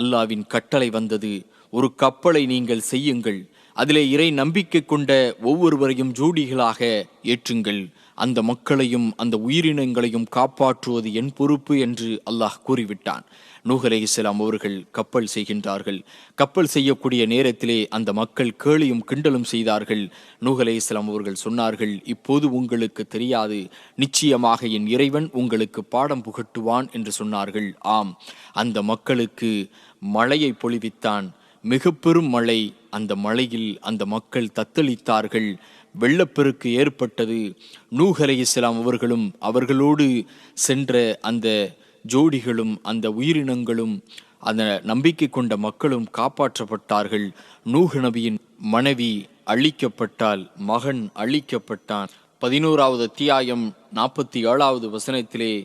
அல்லாவின் கட்டளை வந்தது. ஒரு கப்பலை நீங்கள் செய்யுங்கள். அதிலே இறை நம்பிக்கை கொண்ட ஒவ்வொருவரையும் ஜோடிகளாக ஏற்றுங்கள். அந்த மக்களையும் அந்த உயிரினங்களையும் காப்பாற்றுவது என் பொறுப்பு என்று அல்லாஹ் கூறிவிட்டான். நூகலை இஸ்லாம் அவர்கள் கப்பல் செய்கின்றார்கள். கப்பல் செய்யக்கூடிய நேரத்திலே அந்த மக்கள் கேளியும் கிண்டலும் செய்தார்கள். நூகலை இஸ்லாம் அவர்கள் சொன்னார்கள் இப்போது உங்களுக்கு தெரியாது. நிச்சயமாக என் இறைவன் உங்களுக்கு பாடம் புகட்டுவான் என்று சொன்னார்கள். ஆம் அந்த மக்களுக்கு மழையை பொழிவித்தான். மிக பெரும் மழை அந்த மழையில் அந்த மக்கள் தத்தளித்தார்கள். வெள்ளப்பெருக்கு ஏற்பட்டது. நூஹலை இஸ்லாம் அவர்களும் அவர்களோடு சென்ற அந்த ஜோடிகளும் அந்த உயிரினங்களும் அந்த நம்பிக்கை கொண்ட மக்களும் காப்பாற்றப்பட்டார்கள். நூஹ் நபியின் மனைவி அழிக்கப்பட்டால் மகன் அழிக்கப்பட்டான். பதினோராவது அத்தியாயம் நாற்பத்தி ஏழாவது வசனத்திலே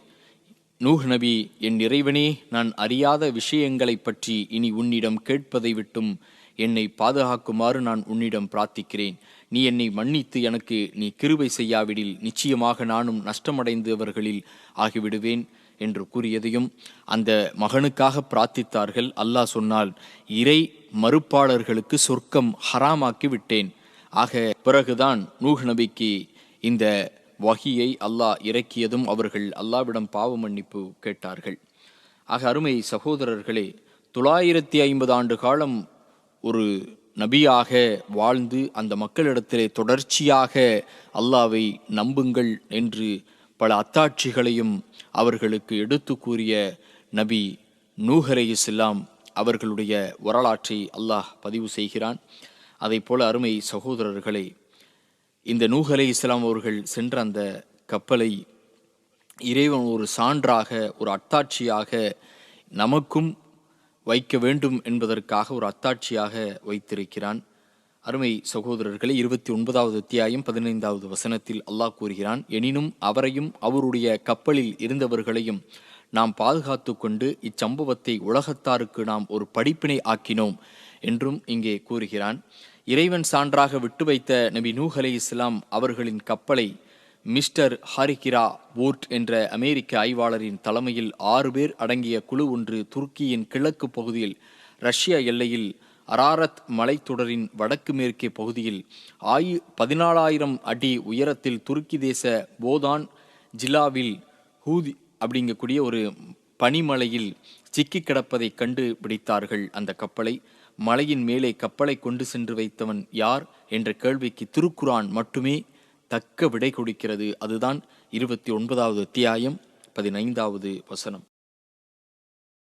நூஹ் நபி என் இறைவனே நான் அறியாத விஷயங்களைப் பற்றி இனி உன்னிடம் கேட்பதை விட்டும் என்னை பாதுகாக்குமாறு நான் உன்னிடம் பிரார்த்திக்கிறேன். நீ என்னை மன்னித்து எனக்கு நீ கிருபை செய்யாவிடில் நிச்சயமாக நானும் நஷ்டமடைந்தவர்களில் ஆகிவிடுவேன் என்று கூறியதையும் அந்த மகனுக்காக பிரார்த்தித்தார்கள். அல்லாஹ் சொன்னால் இறை மறுப்பாளர்களுக்கு சொர்க்கம் ஹராமாக்கி விட்டேன். ஆக பிறகுதான் நூஹ் நபிக்கு இந்த வகியை அல்லாஹ் இறக்கியதும் அவர்கள் அல்லாவிடம் பாவ மன்னிப்பு கேட்டார்கள். ஆக அருமை சகோதரர்களே தொள்ளாயிரத்தி ஐம்பது ஆண்டு காலம் ஒரு நபியாக வாழ்ந்து அந்த மக்களிடத்திலே தொடர்ச்சியாக அல்லாவை நம்புங்கள் என்று பல அத்தாட்சிகளையும் அவர்களுக்கு எடுத்து கூறிய நபி நூஹ் அலைஹிஸ்ஸலாம் அவர்களுடைய வரலாற்றை அல்லாஹ் பதிவு செய்கிறான். அதை போல அருமை சகோதரர்களே இந்த நூகலை இஸ்லாம் அவர்கள் சென்ற அந்த கப்பலை இறைவன் ஒரு சான்றாக ஒரு அத்தாட்சியாக நமக்கும் வைக்க வேண்டும் என்பதற்காக ஒரு அத்தாட்சியாக வைத்திருக்கிறான். அருமை சகோதரர்களை இருபத்தி ஒன்பதாவது அத்தியாயம் பதினைந்தாவது வசனத்தில் அல்லாஹ் கூறுகிறான் எனினும் அவரையும் அவருடைய கப்பலில் இருந்தவர்களையும் நாம் பாதுகாத்து கொண்டு இச்சம்பவத்தை உலகத்தாருக்கு நாம் ஒரு படிப்பினை ஆக்கினோம் என்றும் இங்கே கூறுகிறான். இறைவன் சான்றாக விட்டு வைத்த நபி நூஹ் அலி இஸ்லாம் அவர்களின் கப்பலை மிஸ்டர் ஹாரிகிரா வூர்ட் என்ற அமெரிக்க ஆய்வாளரின் தலைமையில் ஆறு பேர் அடங்கிய குழு ஒன்று துருக்கியின் கிழக்கு பகுதியில் ரஷ்ய எல்லையில் அராரத் மலைத்தொடரின் வடக்கு மேற்கே பகுதியில் ஆயு பதினாலாயிரம் அடி உயரத்தில் துருக்கி தேச போதான் ஜில்லாவில் ஹூதி அப்படிங்கக்கூடிய ஒரு பனிமலையில் சிக்கி கிடப்பதை கண்டுபிடித்தார்கள் அந்த கப்பலை. மலையின் மேலே கப்பலை கொண்டு சென்று வைத்தவன் யார் என்ற கேள்விக்கு திருக்குரான் மட்டுமே தக்க விடை கொடுக்கிறது. அதுதான் இருபத்தி ஒன்பதாவது அத்தியாயம் பதினைந்தாவது வசனம்.